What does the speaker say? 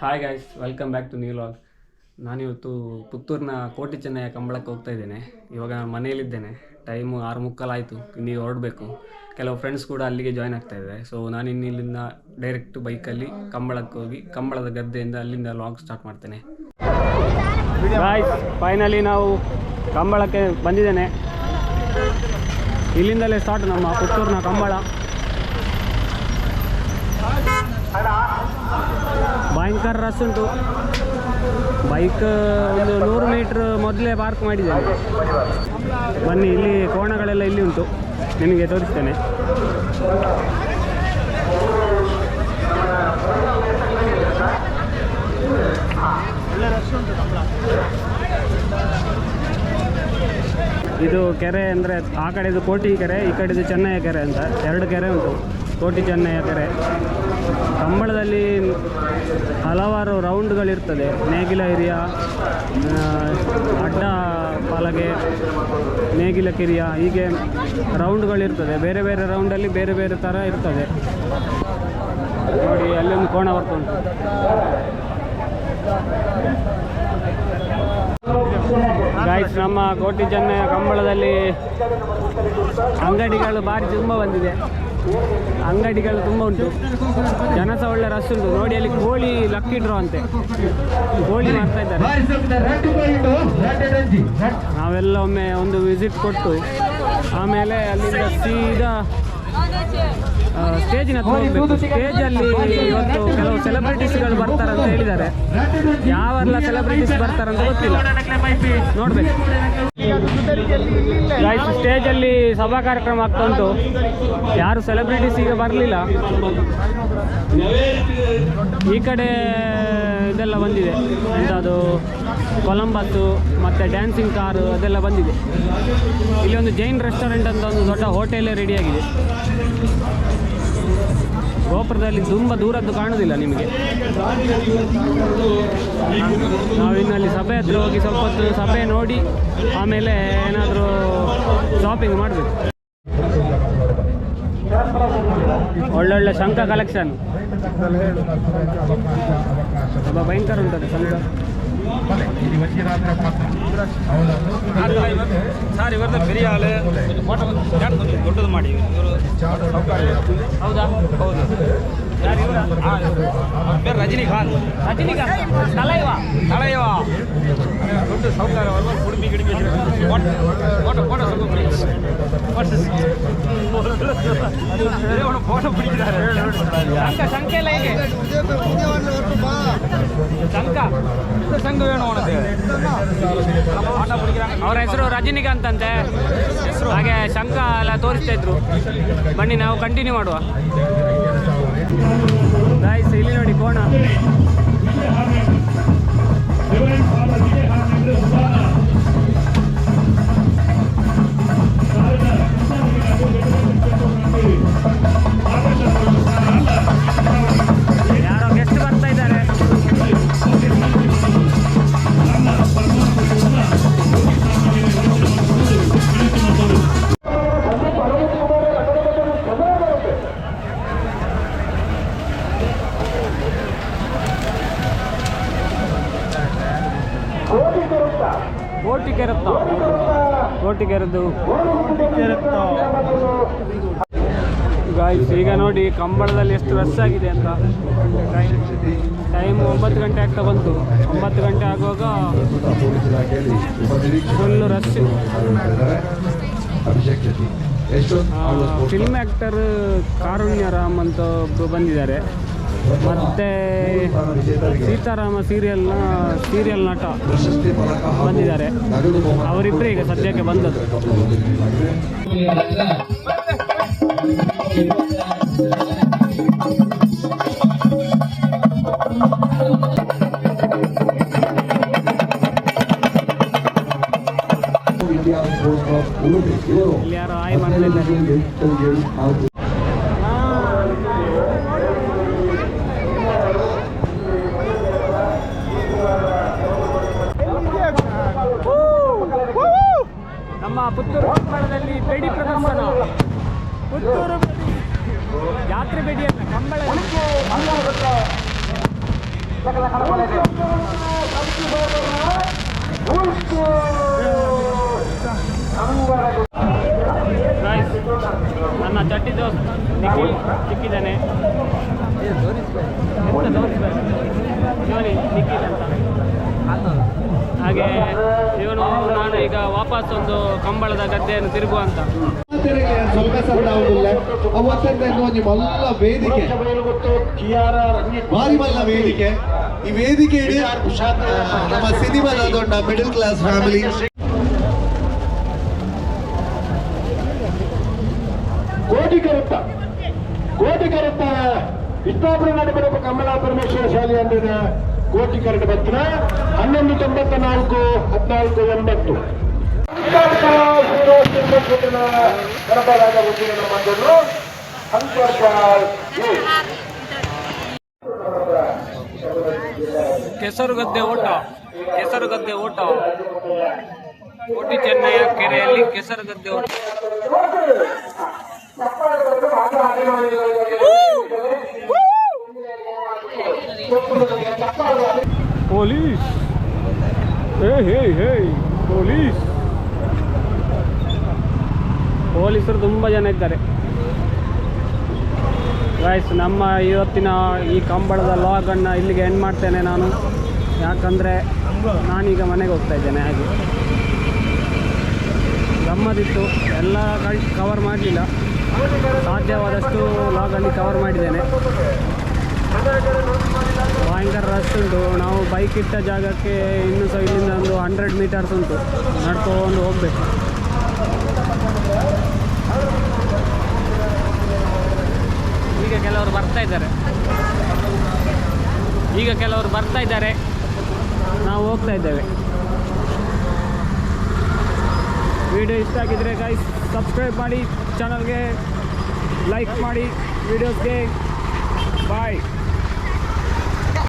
Hi guys welcome back to new vlog ನಾನಿವತ್ತು ಪುತ್ತೂರಿನ ಕೋಟಿ ಚೆನ್ನಯ್ಯ ಕಂಬಳಕ್ಕೆ ಹೋಗ್ತಾ ಇದ್ದೇನೆ. ಇವಾಗ ನಾನು ಮನೆಯಲ್ಲಿದ್ದೇನೆ. ಟೈಮು ಆರು ಮುಕ್ಕಾಲಾಯಿತು. ಇನ್ನೀಗ ಹೊರಡಬೇಕು. ಕೆಲವು ಫ್ರೆಂಡ್ಸ್ ಕೂಡ ಅಲ್ಲಿಗೆ ಜಾಯ್ನ್ ಆಗ್ತಾ ಇದ್ದಾರೆ. ಸೊ ನಾನು ಇನ್ನಿಲ್ಲಿಂದ ಡೈರೆಕ್ಟ್ ಬೈಕಲ್ಲಿ ಕಂಬಳಕ್ಕೆ ಹೋಗಿ ಕಂಬಳದ ಗದ್ದೆಯಿಂದ ಅಲ್ಲಿಂದ ಲಾಗ್ ಸ್ಟಾರ್ಟ್ ಮಾಡ್ತೇನೆ. ಗಾಯ್ಸ್ ಫೈನಲಿ ನಾವು ಕಂಬಳಕ್ಕೆ ಬಂದಿದ್ದೇನೆ. ಇಲ್ಲಿಂದಲೇ ಸ್ಟಾರ್ಟ್ ನಮ್ಮ ಪುತ್ತೂರಿನ ಕಂಬಳ. ಭಯಂಕರ ರಸ್ ಉಂಟು. ಬೈಕ್ ಒಂದು ನೂರು ಮೀಟ್ರ್ ಮೊದಲೇ ಪಾರ್ಕ್ ಮಾಡಿದ್ದೇನೆ. ಬನ್ನಿ, ಇಲ್ಲಿ ಕೋಣಗಳೆಲ್ಲ ಇಲ್ಲಿ ಉಂಟು. ನಿಮಗೆ ತೋರಿಸ್ತೇನೆ. ಇದು ಕೆರೆ ಅಂದರೆ ಆ ಕಡೆದು ಕೋಟಿ ಕೆರೆ, ಈ ಕಡೆದು ಚೆನ್ನೈ ಕೆರೆ ಅಂತ. ಎರಡು ಕೆರೆ ಉಂಟು. ಕೋಟಿ ಚೆನ್ನಯ್ಯ ಕೆರೆ ಕಂಬಳದಲ್ಲಿ ಹಲವಾರು ರೌಂಡ್ಗಳಿರ್ತದೆ. ನೇಗಿಲ ಹಿರಿಯ ಅಡ್ಡ ಪಾಲಗೆ, ನೇಗಿಲ ಕಿರಿಯ, ಹೀಗೆ ರೌಂಡ್ಗಳಿರ್ತದೆ. ಬೇರೆ ಬೇರೆ ರೌಂಡಲ್ಲಿ ಬೇರೆ ಬೇರೆ ಥರ ಇರ್ತದೆ. ನೋಡಿ, ಅಲ್ಲೊಂದು ಕೋಣ ಬರ್ತಾ ಉಂಟು. ಗಾಯ್ಸ್ ನಮ್ಮ ಕೋಟಿ ಚೆನ್ನಯ್ಯ ಕಂಬಳದಲ್ಲಿ ಅಂಗಡಿಗಳು ಭಾರಿ ತುಂಬ ಬಂದಿದೆ. ಅಂಗಡಿಗಳು ತುಂಬ ಉಂಟು. ಜನ ಸಹ ಒಳ್ಳೆ ರಶ್ ಉಂಟು. ನೋಡಿ ಅಲ್ಲಿ ಕೋಳಿ ಲಕ್ಕಿ ಡ್ರಾ ಅಂತೆ. ಕೋಳಿ ಮಾಡ್ತಾ ಇದ್ದಾರೆ. ನಾವೆಲ್ಲ ಒಮ್ಮೆ ಒಂದು ವಿಸಿಟ್ ಕೊಟ್ಟು, ಆಮೇಲೆ ಅಲ್ಲಿಂದ ಸೀದಾ ಸ್ಟೇಜಿನ ಹೋಗಬೇಕು. ಸ್ಟೇಜ್ ಅಲ್ಲಿ ಇವತ್ತು ಕೆಲವು ಸೆಲೆಬ್ರಿಟೀಸ್ಗಳು ಬರ್ತಾರಂತ ಹೇಳಿದ್ದಾರೆ. ಯಾವೆಲ್ಲ ಸೆಲೆಬ್ರಿಟೀಸ್ ಬರ್ತಾರಂತ ಗೊತ್ತಿಲ್ಲ. ನೋಡ್ಬೇಕು. ಸ್ಟೇಜ್ ಅಲ್ಲಿ ಸಭಾ ಕಾರ್ಯಕ್ರಮ ಆಗ್ತಾ ಉಂಟು. ಯಾರು ಸೆಲೆಬ್ರಿಟೀಸ್ ಈಗ ಬರಲಿಲ್ಲ. ಈ ಕಡೆ ಇದೆಲ್ಲ ಬಂದಿದೆ. ಎಂಥದ್ದು ಕೊಲಂಬತ್ತು ಮತ್ತು ಡ್ಯಾನ್ಸಿಂಗ್ ಕಾರು ಅದೆಲ್ಲ ಬಂದಿದೆ. ಇಲ್ಲಿ ಒಂದು ಜೈನ್ ರೆಸ್ಟೋರೆಂಟ್ ಅಂತ ಒಂದು ದೊಡ್ಡ ಹೋಟೆಲೇ ರೆಡಿಯಾಗಿದೆ ಗೋಪುರದಲ್ಲಿ ತುಂಬ ದೂರದ್ದು ಕಾಣೋದಿಲ್ಲ ನಿಮಗೆ. ನಾವು ಇನ್ನಲ್ಲಿ ಸಭೆ ಹತ್ರ ಹೋಗಿ ಸ್ವಲ್ಪ ಹೊತ್ತು ಸಭೆ ನೋಡಿ, ಆಮೇಲೆ ಏನಾದರೂ ಶಾಪಿಂಗ್ ಮಾಡಬೇಕು. ಒಳ್ಳೊಳ್ಳೆ ಶಂಕ ಕಲೆಕ್ಷನ್ ತುಂಬ ಭಯಂಕರ ಉಂಟದು ಶಂಖ ಸರ್ ಇವ್ರದ್ದು பெரிய ஆளு ಫೋಟೋ ದೊಡ್ಡದು ಮಾಡಿ ಇವರು ಹೌದಾ ಹೌದು ಯಾರು ಇವ್ರಾ? ಅವ್ರ பேர் ரஜினிகாந்த் ರಜನಿಕಾಂತ್ ತಲೈವ தலைவா ದೊಡ್ಡ ಸೌಕರ್ಯ ಅವರು ಕುಡುಮಿ ಗಿಡುಮಿ ಫೋಟೋ ಫೋಟೋ ಫೋಟೋ ಸ್ವಲ್ಪ ಬಿಡಿ ಫೋಟೋ ಫೋಟೋ பிடிக்கிறாரு ಶಂಖ ಶಂಖ ಎಲ್ಲ ಹೇಗೆ ಶಂಖ இந்த சங்கு வேணும் உனக்கு ಫೋಟೋ பிடிக்கிறாங்க ಅವ್ರ ಹೆಸರು ರಜನಿಕಾಂತ್ ಅಂತೆ ಹಾಗೆ ಶಂಖ ಎಲ್ಲ ತೋರಿಸ್ತಾ ಇದ್ರು ಬನ್ನಿ ನಾವು ಕಂಟಿನ್ಯೂ ಮಾಡುವ ಗಾಯ್ಸ್ ಇಲ್ಲಿ ನೋಡಿ ಕೋಣ ಕೆರತ್ತ ಕೋಟಿ ಕೆರೆದು ಗಾಯ್ಸ್ ಈಗ ನೋಡಿ ಕಂಬಳದಲ್ಲಿ ಎಷ್ಟು ರಶ್ ಆಗಿದೆ ಅಂತ. ಟೈಮ್ ಒಂಬತ್ತು ಗಂಟೆ ಆಗ್ತಾ ಬಂತು. ಒಂಬತ್ತು ಗಂಟೆ ಆಗುವಾಗ full rush film actor Karunya Ram ಅಂತ ಒಬ್ಬರು ಬಂದಿದ್ದಾರೆ. ಮತ್ತೆ ಸೀತಾರಾಮ ಸೀರಿಯಲ್ನ ಸೀರಿಯಲ್ ನಟ ಬಂದಿದ್ದಾರೆ. ಅವರಿಬ್ಬರೇ ಈಗ ಸದ್ಯಕ್ಕೆ ಬಂದದ್ದು. ಇಲ್ಲಿ ಯಾರು ಆಯ್ ಮಾಡ್ತಿದ್ದಾರೆ ನಮ್ಮ ಪುತ್ತೂರು ಕಂಬಳದಲ್ಲಿ ಬೇಡಿ ಪ್ರದರ್ಶನ ಪುತ್ತೂರು ಬೇಡಿ. ಜಾತ್ರೆ ಬೇಡಿ ಅಂತ ಕಂಬಳ ಗಾಯ್ಸ್ ನನ್ನ ಚಟ್ಟಿ ದೋಸ್ ನಿಖಿಲ್ ಸಿಕ್ಕಿದ್ದಾನೆ. ನಿಖಿಲ್ ಅಂತ. ಹಾಗೆ ಇವನು ನಾನು ಈಗ ವಾಪಸ್ ಒಂದು ಕಂಬಳದ ಗದ್ದೆಯನ್ನು ತಿರುಗುವ ಸೊಲ್ಮೆಸಂದಾವುದಿಲ್ಲ ಅವತ್ತಂತ ಮಲ್ಲ ವೇದಿಕೆ. ಬಾರಿ ಮಲ್ಲ ವೇದಿಕೆ. ಈ ವೇದಿಕೆ ಇಡೀ ನಮ್ಮ ಸಿನಿಮಾದೊಂಡ ಮಿಡಲ್ ಕ್ಲಾಸ್ ಫ್ಯಾಮಿಲಿ ಕೋಟಿಕರುತ್ತ ಕೋಟಿಕರುತ್ತ ಇಷ್ಟಾಪುರ ನಡೆಬರಬೇಕು ಕಮಲಾ ಪರಮೇಶ್ವರ ಶಾಲೆ ಅಂದ್ರೆ ಕೋಟಿಕರಣ ಬತ್ತಿನ ಹನ್ನೊಂದು ತೊಂಬತ್ತ ನಾಲ್ಕು ಹದಿನಾಲ್ಕು, ಎಂಬತ್ತು. ಕರಬರಾದ ಮುಂದಿನ ಮಂಡಳು ಸಂಪರ್ಕ ಕೆಸರು ಗದ್ದೆ ಓಟ ಕೆಸರು ಗದ್ದೆ ಓಟ ಕೋಟಿ ಚೆನ್ನಯ್ಯ ಕೆರೆಯಲ್ಲಿ ಕೆಸರು ಗದ್ದೆ ಓಟ ಪೊಲೀಸ್ ಹೇ ಹೇ ಹೇ ಪೊಲೀಸ್ ಪೊಲೀಸರು ತುಂಬ ಜನ ಇದ್ದಾರೆ. ಗಾಯ್ಸ್ ನಮ್ಮ ಇವತ್ತಿನ ಈ ಕಂಬಳದ ಲಾಗನ್ನು ಇಲ್ಲಿಗೆ ಎಂಡ್ ಮಾಡ್ತೇನೆ ನಾನು. ಯಾಕಂದರೆ ನಾನೀಗ ಮನೆಗೆ ಹೋಗ್ತಾ ಇದ್ದೇನೆ ಹಾಗೆ. ಗಮ್ಮದಿತ್ತು ಎಲ್ಲ ಕವರ್ ಮಾಡಲಿಲ್ಲ. ಸಾಧ್ಯವಾದಷ್ಟು ಲಾಗಲ್ಲಿ ಕವರ್ ಮಾಡಿದ್ದೇನೆ. ಭಯಂಕರ ರಶ್ ಉಂಟು. ನಾವು ಬೈಕ್ ಇಟ್ಟ ಜಾಗಕ್ಕೆ ಇನ್ನೂ ಸಹ ಇಲ್ಲಿಂದ ಒಂದು ಹಂಡ್ರೆಡ್ ಮೀಟರ್ಸ್ ಉಂಟು. ನಡ್ಕೊಂಡು ಹೋಗಬೇಕು. ಈಗ ಕೆಲವರು ಬರ್ತಾ ಇದ್ದಾರೆ. ಈಗ ಕೆಲವರು ಬರ್ತಾ ಇದ್ದಾರೆ. ನಾವು ಹೋಗ್ತಾ ಇದ್ದೇವೆ. ವಿಡಿಯೋ ಇಷ್ಟ ಆಗಿದ್ರೆ ಗೈಸ್ ಸಬ್ಸ್ಕ್ರೈಬ್ ಮಾಡಿ ಚಾನಲ್ಗೆ ಲೈಕ್ ಮಾಡಿ ವಿಡಿಯೋಸ್ಗೆ ಬಾಯ್